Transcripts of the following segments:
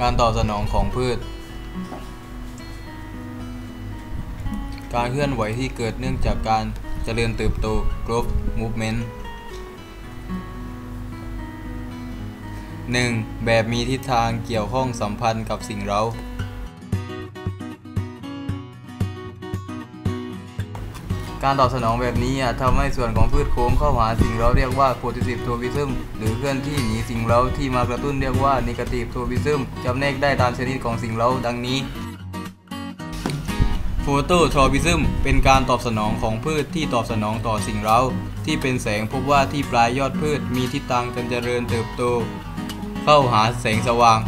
การตอบสนองของพืช การเคลื่อนไหวที่เกิดเนื่องจากการเจริญเติบโต growth movement 1. แบบมีทิศทางเกี่ยวข้องสัมพันธ์กับสิ่งเร้า การตอบสนองแบบนี้อาจทำให้ส่วนของพืชโค้งเข้าหาสิ่งเราเรียกว่า positive tropism หรือเคลื่อนที่หนีสิ่งเราที่มากระตุ้นเรียกว่า negative tropism จำแนกได้ตามชนิดของสิ่งเราดังนี้ phototropism เป็นการตอบสนองของพืชที่ตอบสนองต่อสิ่งเราที่เป็นแสงพบว่าที่ปลายยอดพืชมีทิศทางการเจริญเติบโต เข้าหาแสงสว่าง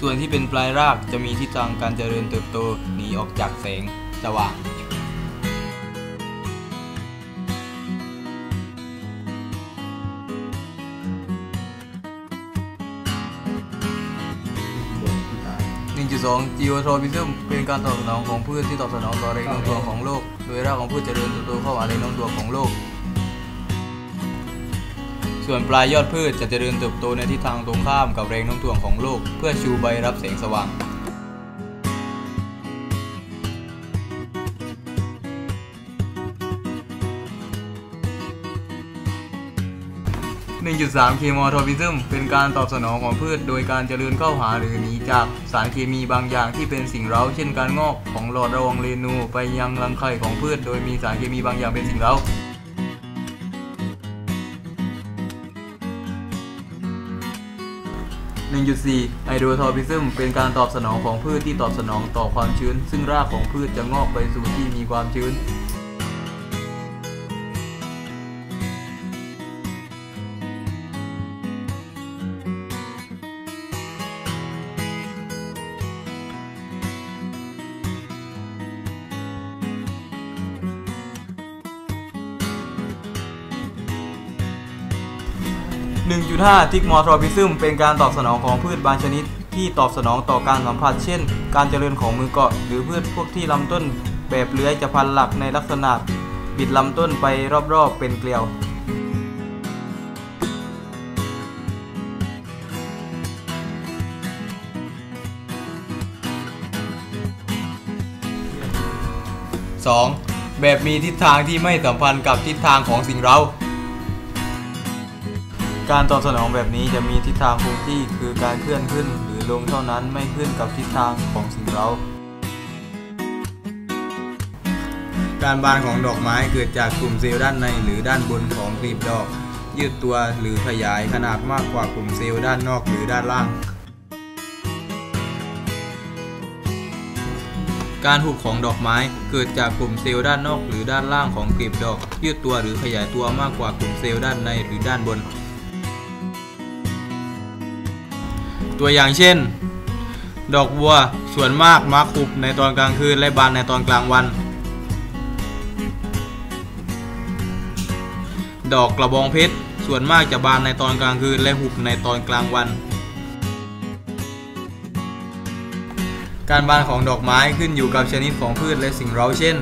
ส่วนที่เป็นปลายรากจะมีทิศทางการเจริญเติบโตหนีออกจากแสงสว่าง1.2 geotropism เป็นการตอบสนองของพืชที่ตอบสนองต่อแรงโน้มถ่วงของโลก โดยรากของพืชเจริญเติบโตเข้าหาแรงโน้มถ่วงของโลก ส่วนปลายยอดพืชจะเจริญเติบโตในทิศทางตรงข้ามกับแรงโน้มถ่วงของโลก เพื่อชูใบรับแสงสว่าง1.3เคมอโทพิซึมเป็นการตอบสนองของพืช โดยการเจริญเข้าหาหรือหนีจากสารเคมีบางอย่างที่เป็นสิ่งเร้า เช่นการงอกของหลอดระวังเรนู ไปยังรังไข่ของพืช โดยมีสารเคมีบางอย่างเป็นสิ่งเร้า 1.4 ไฮโดรทอพิซึมเป็นการตอบสนองของพืชที่ตอบสนองต่อความชื้น ซึ่งรากของพืชจะงอกไปสู่ที่มีความชื้น 1.5ทิกมอทรอพิซึมเป็นการตอบสนองของพืชบางชนิด ที่ตอบสนองต่อการสัมผัส เช่น การเจริญของมือเกาะ หรือพืชพวกที่ลำต้น แบบเลื้อยจะพันหลักในลักษณะบิดลำต้นไปรอบๆเป็นเกลียว 2. แบบมีทิศทางที่ไม่สัมพันธ์กับทิศทางของสิ่งเร้า การตอบสนองแบบนี้จะมีทิศทางคงที่คือการเคลื่อนขึ้นหรือลงเท่านั้นไม่ขึ้นกับทิศทางของสิ่งเรา การบานของดอกไม้เกิดจากกลุ่มเซลล์ด้านในหรือด้านบนของกลีบดอก ยืดตัวหรือขยายขนาดมากกว่ากลุ่มเซลล์ด้านนอกหรือด้านล่าง การหุบของดอกไม้เกิดจากกลุ่มเซลล์ด้านนอกหรือด้านล่างของกลีบดอก ยืดตัวหรือขยายตัวมากกว่ากลุ่มเซลล์ด้านในหรือด้านบน ตัวอย่างเช่น ดอกบัวส่วนมากมักหุบในตอนกลางคืนและบานในตอนกลางวัน ดอกกระบองเพชรส่วนมากจะบานในตอนกลางคืนและหุบในตอนกลางวัน การบานของดอกไม้ขึ้นอยู่กับชนิดของพืชและสิ่งเร้าเช่น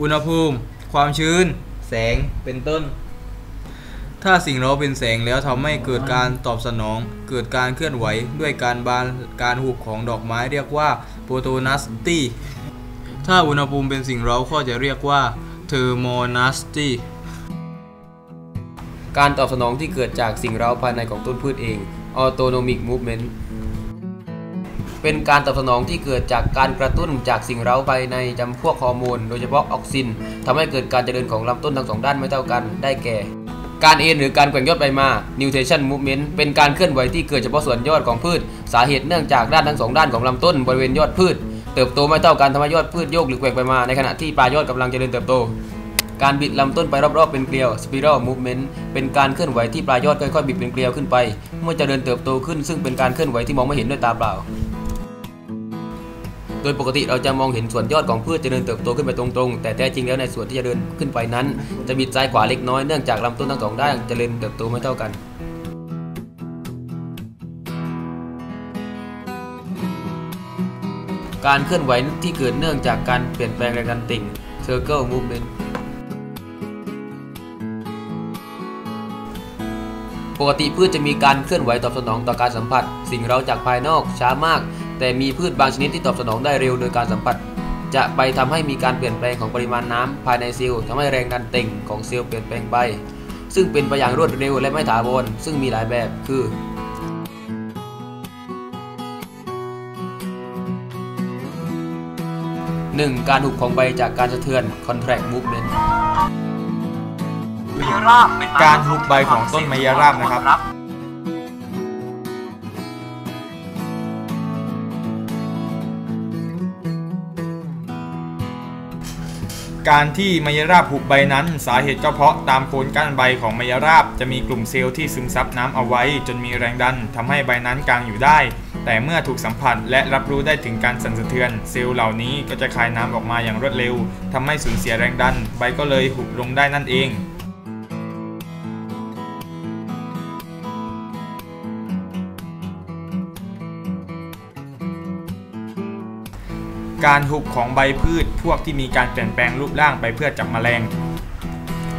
อุณหภูมิ ความชื้น แสงเป็นต้น ถ้าสิ่งเราเป็นแสงแล้วทำให้เกิดการตอบสนอง เกิดการเคลื่อนไหวด้วยการบานการหุบของดอกไม้เรียกว่าโปโตนัสตีถ้าอุณหภูมิเป็นสิ่งเราก็จะเรียกว่าเทอร์โมนัสตีการตอบสนองที่เกิดจากสิ่งเราภายในของต้นพืชเอง autonomic movement เป็นการตอบสนองที่เกิดจากการกระตุ้นจากสิ่งเร้าภายในจำพวกฮอร์โมน โดยเฉพาะออกซินทำให้เกิดการเจริญของลำต้นทั้งสองด้านไม่เท่ากันได้แก่ การเอ็นหรือการแกว่งยอดไปมา nutation movement เป็นการเคลื่อนไหวที่เกิดเฉพาะส่วนยอดของพืช สาเหตุเนื่องจากด้านทั้งสองด้านของลำต้นบริเวณยอดพืช เติบโตไม่เท่ากันทำให้ยอดพืชโยกหรือแกว่งไปมา ในขณะที่ปลายยอดกำลังเจริญเติบโต การบิดลำต้นไปรอบๆเป็นเกลียว spiral movement เป็นการเคลื่อนไหวที่ปลายยอดค่อยๆบิดเป็นเกลียวขึ้นไป เมื่อเจริญเติบโตขึ้น ซึ่งเป็นการเคลื่อนไหวที่มองไม่เห็นด้วยตาเปล่า ดยปกติเราจะมองเห็นส่วนยอดของพืชเจริญเติบโตขึ้นไปตรงๆ แต่แท้จริงแล้วในส่วนที่จะเดินขึ้นไปนั้น จะบิดซ้ายขวาเล็กน้อยเนื่องจากลำต้นทั้งสองด้านเจริญเติบโตไม่เท่ากันกการเคลื่อนไหวที่เกิดเนื่องจากการเปลี่ยนแปลงแรงดันติ่ง Circle Movement ปกติพืชจะมีการเคลื่อนไหวตอบสนองต่อการสัมผัส สิ่งเราจากภายนอกช้ามาก แต่มีพืชบางชนิดที่ตอบสนองได้เร็วโดยการสัมผัส จะไปทำให้มีการเปลี่ยนแปลงของปริมาณน้ำภายในเซลล์ทำให้แรงดันเต่งของเซลล์เปลี่ยนแปลงไป ซึ่งเป็นไปอย่างรวดเร็วและไม่ถาวรซึ่งมีหลายแบบคือ 1. การหุบของใบจากการสะเทือน contract movement มยราบการหุบใบของต้นไมยราบนะครับ การที่มายราบหุบใบนั้น สาเหตุก็เพราะตามโคนก้านใบของมายราบจะมีกลุ่มเซลล์ที่ซึมซับน้ำเอาไว้ จนมีแรงดันทำให้ใบนั้นกางอยู่ได้ แต่เมื่อถูกสัมผัสและรับรู้ได้ถึงการสั่นสะเทือน เซลล์เหล่านี้ก็จะคายน้ำออกมาอย่างรวดเร็วทำให้สูญเสียแรงดัน ใบก็เลยหุบลงได้นั่นเอง การหุบของใบพืชพวกที่มีการเปลี่ยนแปลงรูปร่างไปเพื่อจับแมลง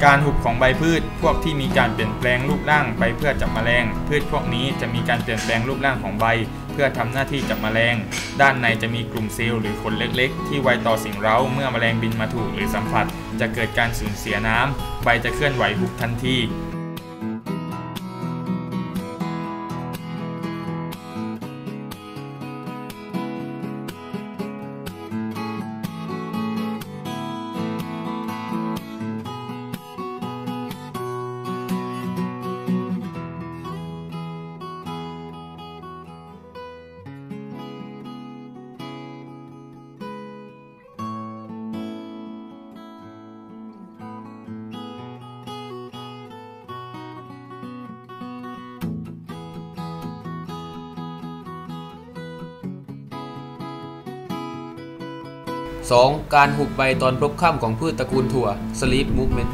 การหุบของใบพืชพวกที่มีการเปลี่ยนแปลงรูปร่างไปเพื่อจับแมลง พืชพวกนี้จะมีการเปลี่ยนแปลงรูปร่างของใบ เพื่อทำหน้าที่จับแมลง ด้านในจะมีกลุ่มเซลล์หรือขนเล็ก ๆ ที่ไวต่อสิ่งเร้าเมื่อแมลงบินมาถูกหรือสัมผัส จะเกิดการสูญเสียน้ำใบจะเคลื่อนไหวหุบทันที 2. การหุบใบตอนพลบค่ำของพืชตระกูลถั่ว Sleep Movement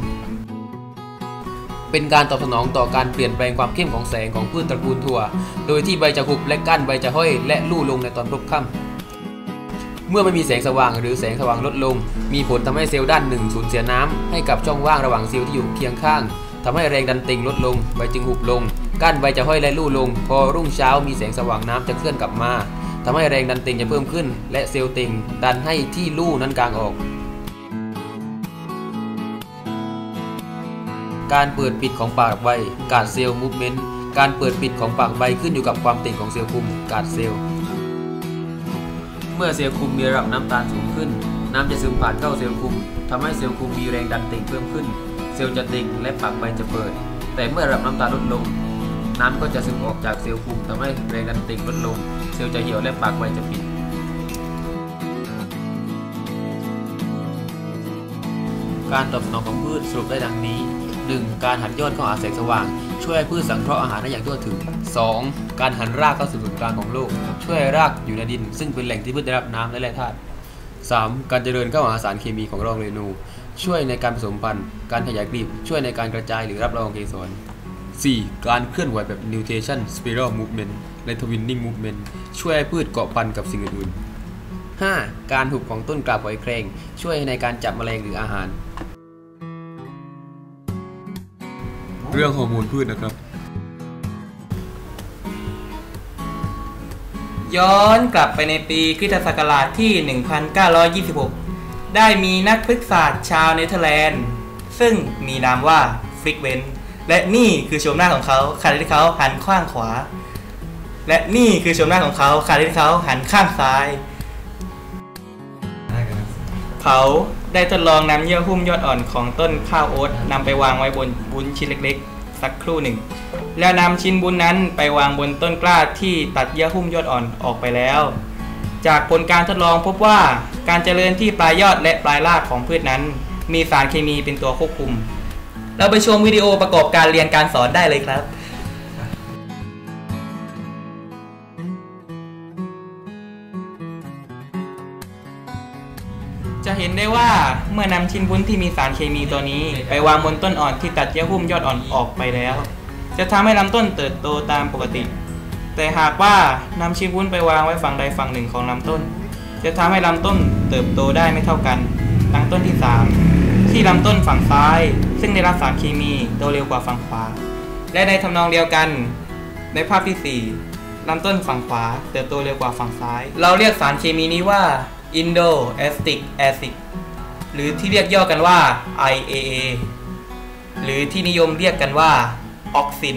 เป็นการตอบสนองต่อการเปลี่ยนแปลงความเข้มของแสงของพืชตระกูลถั่ว โดยที่ใบจะหุบและก้านใบจะห้อยและลู่ลงในตอนพลบค่ำเมื่อไม่มีแสงสว่างหรือแสงสว่างลดลง มีผลทำให้เซลล์ด้านหนึ่งสูญเสียน้ำให้กับช่องว่างระหว่างเซลล์ที่อยู่เคียงข้างทำให้แรงดันติ่งลดลง ใบจึงหุบลง ก้านใบจะห้อยและลู่ลง พอรุ่งเช้ามีแสงสว่างน้ำจะเคลื่อนกลับมา ทำให้แรงดันติงจะเพิ่มขึ้น และเซลล์ติงดันให้ที่ลู่นั้นกลางออก การเปิดปิดของปากใบการเซลล์มูฟเมนต์การเปิดปิดของปากใบขึ้นอยู่กับความติ่งของเซลล์คุมการเซลล์ เมื่อเซลล์คุมมีระดับน้ำตาลสูงขึ้น น้ำจะซึมผ่านเข้าเซลล์คุมทำให้เซลล์คุมมีแรงดันติ่งเพิ่มขึ้น เซลล์จะติ่งและปากใบจะเปิด แต่เมื่อระดับน้ำตาลลดลง น้ำก็จะซึมออกจากเซลล์คุมทำให้แรงดันติ่งลดลง เซลล์จะเหี่ยวและปากใบจะปิด การตอบสนองของพืชสรุปได้ดังนี้ 1. การหันยอดเข้าหาแสงสว่าง ช่วยพืชสังเคราะห์อาหารได้อย่างทั่วถึง 2. การหันรากเข้าสู่ศูนย์กลางของโลก ช่วยรากอยู่ในดิน ซึ่งเป็นแหล่งที่พืชได้รับน้ำและแร่ธาตุ 3. การเจริญเข้าหาสารเคมีของรองเรนู ช่วยในการผสมพันธุ์ การขยายกลีบ ช่วยในการกระจายหรือรับรองเกสร 4. การเคลื่อนไหวแบบ nutation spiral movement และ twinning movement ช่วยให้พืชเกาะพันกับสิ่งอื่นๆ 5. การหุบของต้นกาบหอยแครง ช่วยในการจับแมลงหรืออาหาร เรื่องฮอร์โมนพืชนะครับ ย้อนกลับไปในปีคริสตศักราชที่ 1926 ได้มีนักพฤกษศาสตร์ชาวเนเธอร์แลนด์ ซึ่งมีนามว่าฟริกเวน และนี่คือชมหน้าของเขาขณะที่เขาหันข้างขวา และนี่คือชมหน้าของเขาขณะที่เขาหันข้างซ้าย เขาได้ทดลองนำเยื่อหุ้มยอดอ่อนของต้นข้าวโอ๊ตนำไปวางไว้บนบุ้นชิ้นเล็กๆ สักครู่หนึ่ง แล้วนำชิ้นบุญนั้นไปวางบนต้นกล้าที่ตัดเยื่อหุ้มยอดอ่อนออกไปแล้ว จากผลการทดลองพบว่าการเจริญที่ปลายยอดและปลายรากของพืชนั้น มีสารเคมีเป็นตัวควบคุม เราไปชมวิดีโอประกอบการเรียนการสอนได้เลยครับ จะเห็นได้ว่าเมื่อนำชิ้นวุ้นที่มีสารเคมีตัวนี้ ไปวางบนต้นอ่อนที่ตัดเยื่อหุ้มยอดอ่อนออกไปแล้ว จะทำให้ลำต้นเติบโตตามปกติ แต่หากว่านำชิ้นวุ้นไปวางไว้ฝั่งใดฝั่งหนึ่งของลำต้น จะทำให้ลำต้นเติบโตได้ไม่เท่ากันดังต้นที่ 3 ที่ลำต้นฝั่งซ้าย ซึ่งได้รับสารเคมีโตเร็วกว่าฝั่งขวา และในทำนองเดียวกัน ในภาพที่ 4ลำต้นฝั่งขวาเติบโตเร็วกว่าฝั่งซ้าย เราเรียกสารเคมีนี้ว่า Indo-Acetic Acid หรือที่เรียกย่อกันว่า IAA หรือที่นิยมเรียกกันว่าออกซิน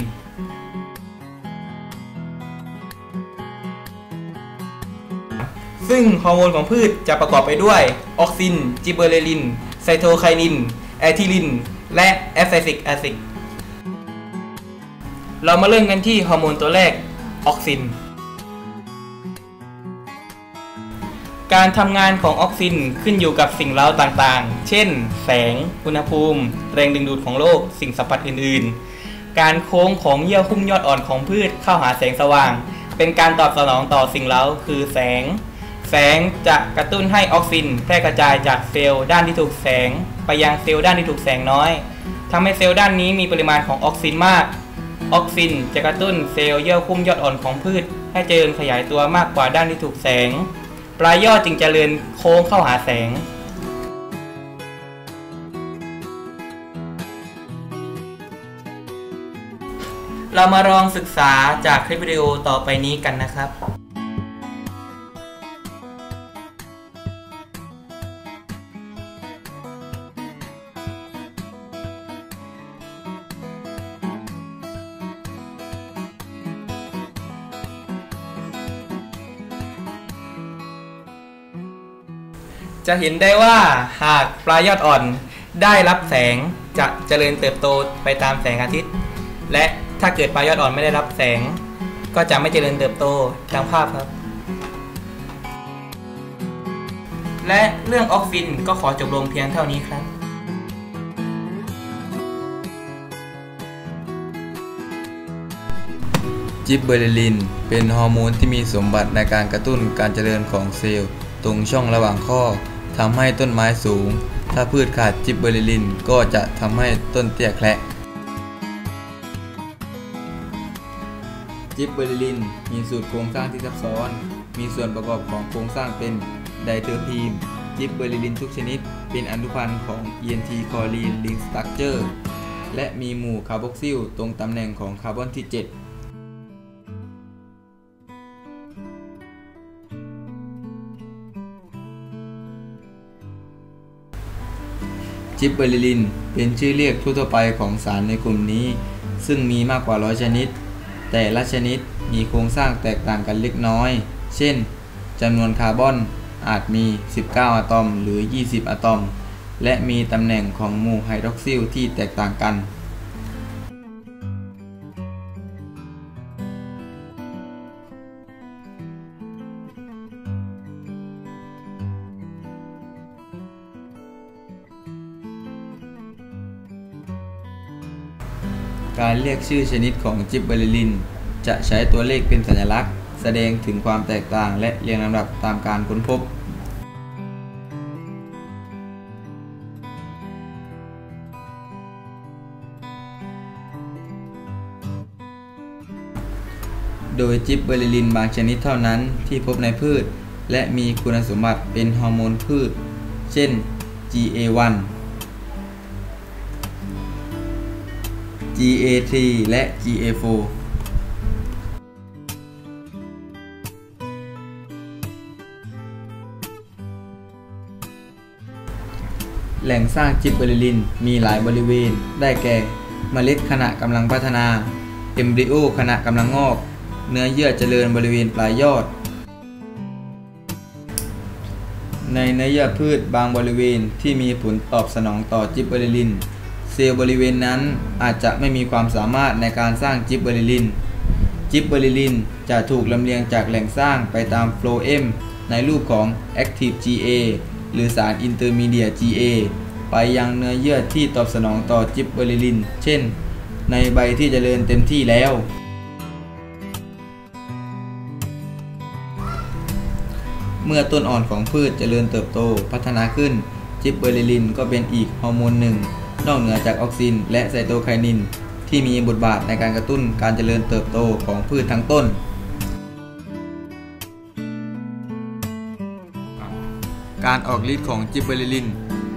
ซึ่งฮอร์โมนของพืชจะประกอบไปด้วยออกซิน จิเบอเรลิน ไซโตไคนิน แอทิลิน และแอสไซซิกแอซิดเรามาเริ่มกันที่ฮอร์โมนตัวแรกออกซิน การทำงานของออกซินขึ้นอยู่กับสิ่งเร้าต่างๆ เช่น แสง อุณหภูมิ แรงดึงดูดของโลก สิ่งสัมผัสอื่นๆ การโค้งของเยื่อหุ้มยอดอ่อนของพืชเข้าหาแสงสว่าง เป็นการตอบสนองต่อสิ่งเร้าคือแสง แสงจะกระตุ้นให้ออกซินแพร่กระจายจากเซลล์ด้านที่ถูกแสง ไปยังเซลล์ด้านที่ถูกแสงน้อยทำให้เซลล์ด้านนี้มีปริมาณของออกซินมาก ออกซินจะกระตุ้นเซลล์เยื่อหุ้มยอดอ่อนของพืช ให้เจริญขยายตัวมากกว่าด้านที่ถูกแสง ปลายยอดจึงเจริญโค้งเข้าหาแสง เรามาลองศึกษาจากคลิปวิดีโอต่อไปนี้กันนะครับ จะเห็นได้ว่าหากปลายยอดอ่อนได้รับแสงจะเจริญเติบโตไปตามแสงอาทิตย์ และถ้าเกิดปลายยอดอ่อนไม่ได้รับแสง ก็จะไม่เจริญเติบโตดังภาพครับ และเรื่องออกซินก็ขอจบลงเพียงเท่านี้ครับจิบเบอร์ลิน เป็นฮอร์โมนที่มีสมบัติในการกระตุ้นการเจริญของเซลล์ ตรงช่องระหว่างข้อ ทำให้ต้นไม้สูง ถ้าพืชขาดจิบเบอร์ลินก็จะทำให้ต้นเตี้ยแคระจิบเบอร์ลินมีสูตรโครงสร้างที่ซับซ้อน มีส่วนประกอบของโครงสร้างเป็นไดเทอร์พีมจิบเบอร์ลินทุกชนิด เป็นอนุพันธ์ของ ENT คอลีนลิงสตั๊กเจอร์และมีหมู่คาร์บอกซิลตรงตำแหน่งของคาร์บอนที่ 7 จิบเบอร์ลิน เป็นชื่อเรียกทั่วไปของสารในกลุ่มนี้ ซึ่งมีมากกว่าร้อยชนิด แต่ละชนิดมีโครงสร้างแตกต่างกันเล็กน้อย เช่นจำนวนคาร์บอนอาจมี 19 อะตอม หรือ 20 อะตอม และมีตำแหน่งของหมู่ไฮดรอกซิลที่แตกต่างกัน การเรียกชื่อชนิดของจิบเบอร์ลิน จะใช้ตัวเลขเป็นสัญลักษณ์ แสดงถึงความแตกต่างและเรียงลำดับตามการค้นพบโดยจิบเบอร์ลินบางชนิดเท่านั้นที่พบในพืช และมีคุณสมบัติเป็นฮอร์โมนพืช เช่น GA1 GA3 และ GA4 แหล่งสร้างจิบเบอร์ลินมีหลายบริเวณ ได้แก่ เมล็ดขณะกำลังพัฒนา เอมบริโอขณะกำลังงอก เนื้อเยื่อเจริญบริเวณปลายยอด ในเนื้อเยื่อพืชบางบริเวณที่มีผลตอบสนองต่อจิบเบอร์ลิน ซลล์บริเวณนั้นอาจจะไม่มีความสามารถในการสร้างจิบเบอร์ลิน จิบเบอร์ลินจะถูกลำเลียงจากแหล่งสร้างไปตามโฟลเอมในรูปของ Active GA หรือสารอินเตอร์มีเดีย GA ไปยังเนื้อเยื่อที่ตอบสนองต่อจิบเบอร์ลิน เช่น ในใบที่จเจริญเต็มที่แล้ว เมื่อต้นอ่อนของพืชเจริญเติบโตพัฒนาขึ้นจิบเบอร์ลินก็เป็นอีกฮอร์โมนหนึ่ง นอกเหนือจากออกซิน และไซโตไคนิน ที่มีบทบาทในการกระตุ้นการเจริญเติบโตของพืชทั้งต้น การออกฤทธิ์ของจิบเบอริลิน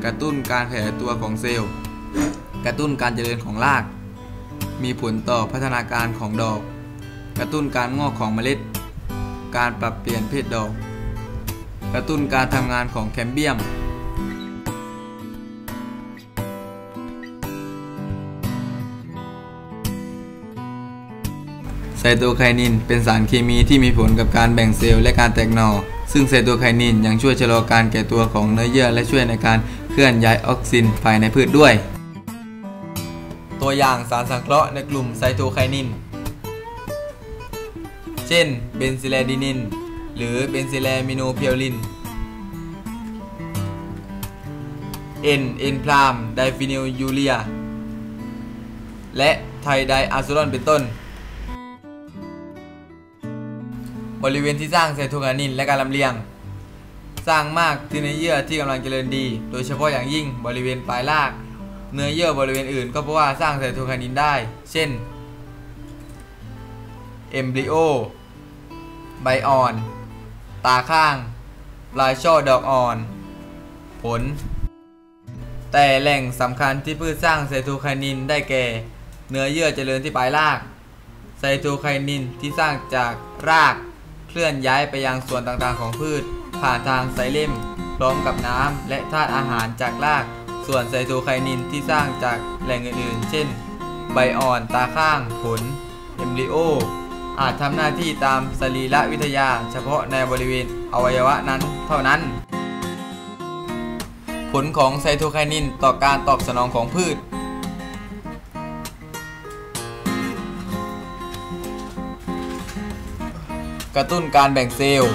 กระตุ้นการขยายตัวของเซลล์ กระตุ้นการเจริญของราก มีผลต่อพัฒนาการของดอก กระตุ้นการงอกของเมล็ด การปรับเปลี่ยนเพศดอก กระตุ้นการทำงานของแคมเบียม ไซโตไคนิน เป็นสารเคมีที่มีผลกับการแบ่งเซลล์และการแตกหน่อ ซึ่งไซโตไคนินยังช่วยชะลอการแก่ตัวของเนื้อเยื่อและช่วยในการเคลื่อนย้ายออกซินภายในพืชด้วย ตัวอย่างสารสังเคราะห์ในกลุ่มไซโตไคนิน เช่น เบนซิลดินิน หรือเบนซิลามิโนเพียวลิน N เอนพลามไดฟินิลยูเรีย และไทไดอะซูรอนเป็นต้น บริเวณที่สร้างไซโตไคนินและการลำเลียง สร้างมากที่เนื้อเยื่อที่กำลังเจริญดี โดยเฉพาะอย่างยิ่งบริเวณปลายราก เนื้อเยื่อบริเวณอื่น ก็เพราะว่าสร้างไซโตไคนินได้ เช่นเอมบริโอใบอ่อน ตาข้างปลายช่อดอกอ่อน ผล แต่แหล่งสำคัญที่พืชสร้างไซโตไคนินได้แก่ เนื้อเยื่อเจริญที่ปลายราก ไซโตไคนินที่สร้างจากราก เคลื่อนย้ายไปยังส่วนต่างๆของพืช ผ่านทางไซเลมพร้อมกับน้ำและธาตุอาหารจากราก ส่วนไซโตไคนินที่สร้างจากแหล่งอื่นๆ เช่น ใบอ่อนตาข้าง ผลเอมบริโอ อาจทำหน้าที่ตามสรีรวิทยา เฉพาะในบริเวณอวัยวะนั้นเท่านั้น ผลของไซโตไคนินต่อการตอบสนองของพืช กระตุ้นการแบ่งเซลล์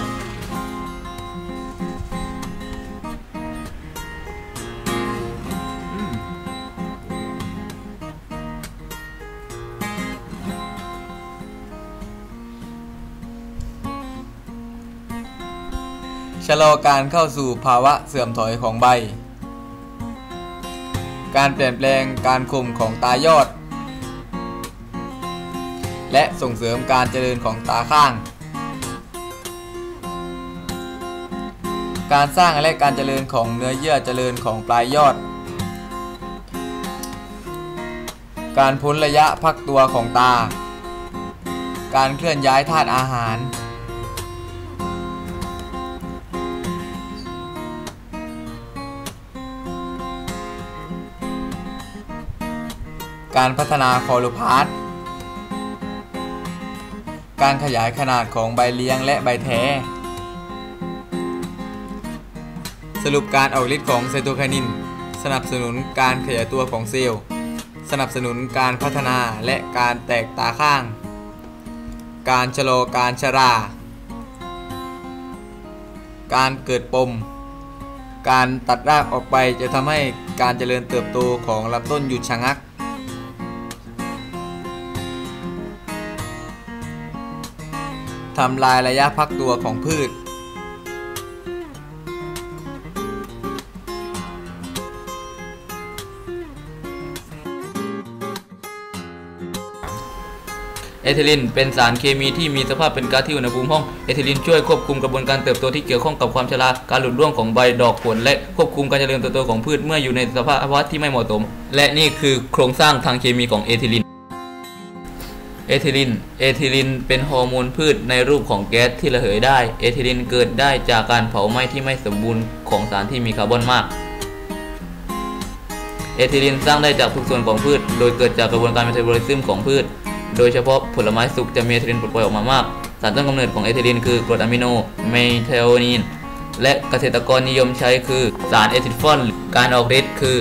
ชะลอการเข้าสู่ภาวะเสื่อมถอยของใบ การเปลี่ยนแปลงการคมของตายอด และส่งเสริมการเจริญของตาข้าง การสร้างและการเจริญของเนื้อเยื่อเจริญของปลายยอด การพ้นระยะพักตัวของตา การเคลื่อนย้ายธาตุอาหาร การพัฒนาคอลูพาสการขยายขนาดของใบเลี้ยงและใบแท้ รุปการออกฤทธิ์ของไซโตไคนิน สนับสนุนการขยายตัวของเซลล์ สนับสนุนการพัฒนาและการแตกตาข้าง การชะลอการชรา การเกิดปม การตัดรากออกไปจะทำให้การเจริญเติบโตของลำต้นหยุดชะงักทำลายระยะพักตัวของพืช เอทิลินเป็นสารเคมีที่มีสภาพเป็นก๊าซที่อุณหภูมิห้องเอทิลินช่วยควบคุมกระบวนการเติบโตที่เกี่ยวข้องกับความชราการหลุดร่วงของใบดอกผล และควบคุมการเจริญเติบโตของพืชเมื่ออยู่ในสภาวะที่ไม่เหมาะสม และนี่คือโครงสร้างทางเคมีของเอทิลินเอทิลิน เอทิลินเป็นฮอร์โมนพืชในรูปของแก๊สที่ระเหยได้ เอทิลินเกิดได้จากการเผาไหม้ที่ไม่สมบูรณ์ของสารที่มีคาร์บอนมาก เอทิลินสร้างได้จากทุกส่วนของพืช โดยเกิดจากกระบวนการเมตาบอลิซึมของพืช โดยเฉพาะผลไม้สุกจะมีเอทิลินปลดปล่อยออกมามาก สารต้นกำเนิดของเอทิลินคือกรดอะมิโนเมทาโอนีน และเกษตรกรนิยมใช้คือสารเอทิลฟอนการออกฤทธิ์คือ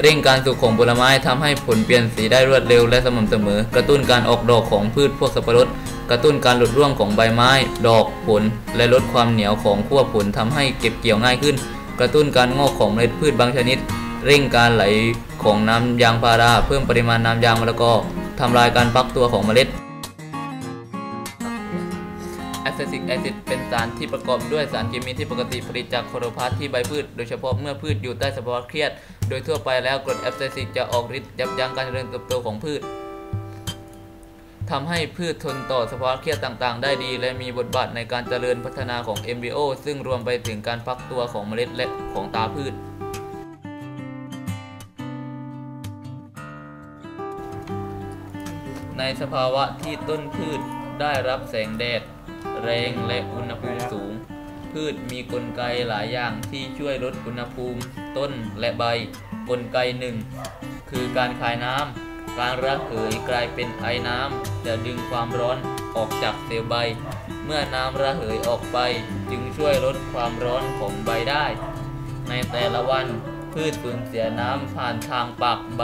เร่งการสุกของผลไม้ทำให้ผลเปลี่ยนสีได้รวดเร็วและสม่ำเสมอ กระตุ้นการออกดอกของพืชพวกสับปะรด กระตุ้นการหลุดร่วงของใบไม้ ดอกผล และลดความเหนียวของขั้วผลทำให้เก็บเกี่ยวง่ายขึ้น กระตุ้นการงอกของเมล็ดพืชบางชนิด เร่งการไหลของน้ำยางพารา เพิ่มปริมาณน้ำยางมะละกอ ทำลายการฟักตัวของเมล็ดแอสเซซิกแอซิดเป็นสารที่ประกอบด้วยสารเคมีที่ปกติผลิตจากโคโรพลาสที่ใบพืช โดยเฉพาะเมื่อพืชอยู่ใต้สภาวะเครียด โดยทั่วไปแล้วกรดแอสเซซิกจะออกฤทธิ์ยับยั้งการเจริญเติบโตของพืชทำให้พืชทนต่อสภาวะเครียดต่างๆ ได้ดี และมีบทบาทในการเจริญพัฒนาของเอมบริโอซึ่งรวมไปถึงการพักตัวของเมล็ดและของตาพืช สภาวะที่ต้นพืชได้รับแสงแดด แรงและอุณหภูมิสูง พืชมีกลไกหลายอย่างที่ช่วยลดอุณหภูมิต้นและใบกลไกหนึ่งคือการคายน้ำการระเหยกลายเป็นไอน้ำจะดึงความร้อนออกจากเซลล์ใบ เมื่อน้ำระเหยออกไปจึงช่วยลดความร้อนของใบได้ ในแต่ละวันพืชสูญเสียน้ำผ่านทางปากใบ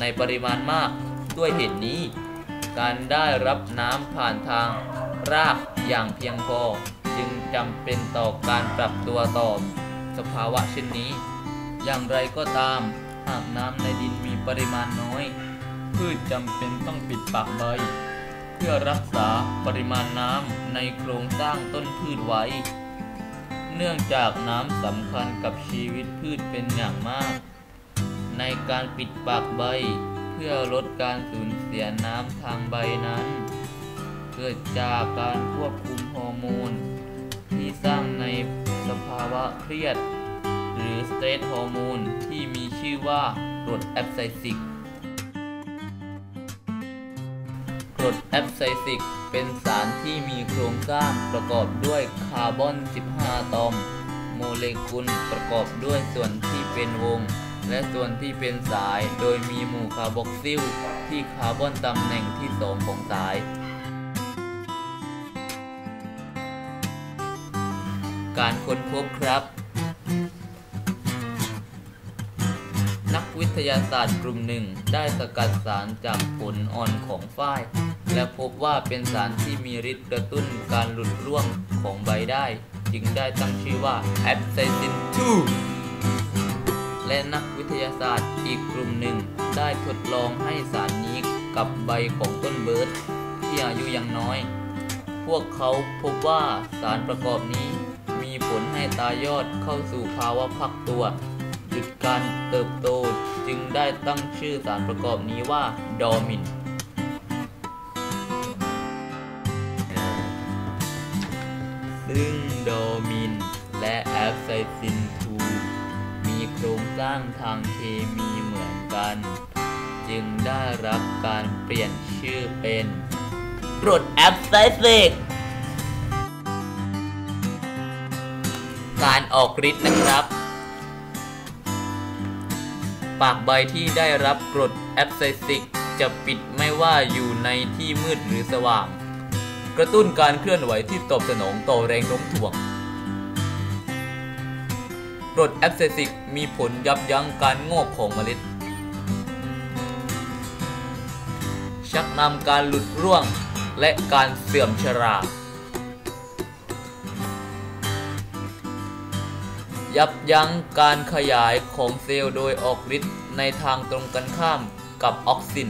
ในปริมาณมากด้วยเหตุนี้ การได้รับน้ำผ่านทางรากอย่างเพียงพอ จึงจำเป็นต่อการปรับตัวต่อสภาวะเช่นนี้ อย่างไรก็ตาม หากน้ำในดินมีปริมาณน้อย พืชจำเป็นต้องปิดปากใบ เพื่อรักษาปริมาณน้ำในโครงสร้างต้นพืชไว้ เนื่องจากน้ำสำคัญกับชีวิตพืชเป็นอย่างมาก ในการปิดปากใบ พื่อลดการสูญเสียน้ำทางใบนั้น เกิดจากการควบคุมฮอร์โมน ที่สร้างในสภาวะเครียด หรือสเตรสฮอร์โมนที่มีชื่อว่ากรดแอปไซซิกกรดแอปไซซิกเป็นสารที่มีโครงสร้างประกอบด้วยคาร์บอน 15 อะตอม โมเลกุลประกอบด้วยส่วนที่เป็นวง และส่วนที่เป็นสายโดยมีหมู่คาร์บอกซิลที่คาร์บอนตำแหน่งที่สองของสาย การค้นพบครับ นักวิทยาศาสตร์กลุ่มหนึ่งได้สกัดสารจากผลอ่อนของฝ้าย และพบว่าเป็นสารที่มีฤทธิ์กระตุ้นการหลุดร่วงของใบได้ จึงได้ตั้งชื่อว่าแอปไซซิน2 และนักวิทยาศาสตร์อีกกลุ่มหนึ่ง ได้ทดลองให้สารนี้กับใบของต้นเบิร์ดที่อายุยังน้อย พวกเขาพบว่าสารประกอบนี้มีผลให้ตายอดเข้าสู่ภาวะพักตัว หยุดการเติบโตจึงได้ตั้งชื่อสารประกอบนี้ว่าดอมินซึ่งโดมิน และแอปไซซิน สร้างทางเคมีเหมือนกัน จึงได้รับการเปลี่ยนชื่อเป็นกรดแอปไซซิกการออกฤทธิ์นะครับ ปากใบที่ได้รับกรดแอปไซซิกจะปิดไม่ว่าอยู่ในที่มืดหรือสว่าง กระตุ้นการเคลื่อนไหวที่ตอบสนองต่อแรงโน้มถ่วง รดแอปไซซิกมีผลยับยั้งการงอกของเมล็ด ชักนำการหลุดร่วงและการเสื่อมชรา ยับยั้งการขยายของเซลล์โดยออกฤทธิ์ในทางตรงกันข้ามกับออกซิน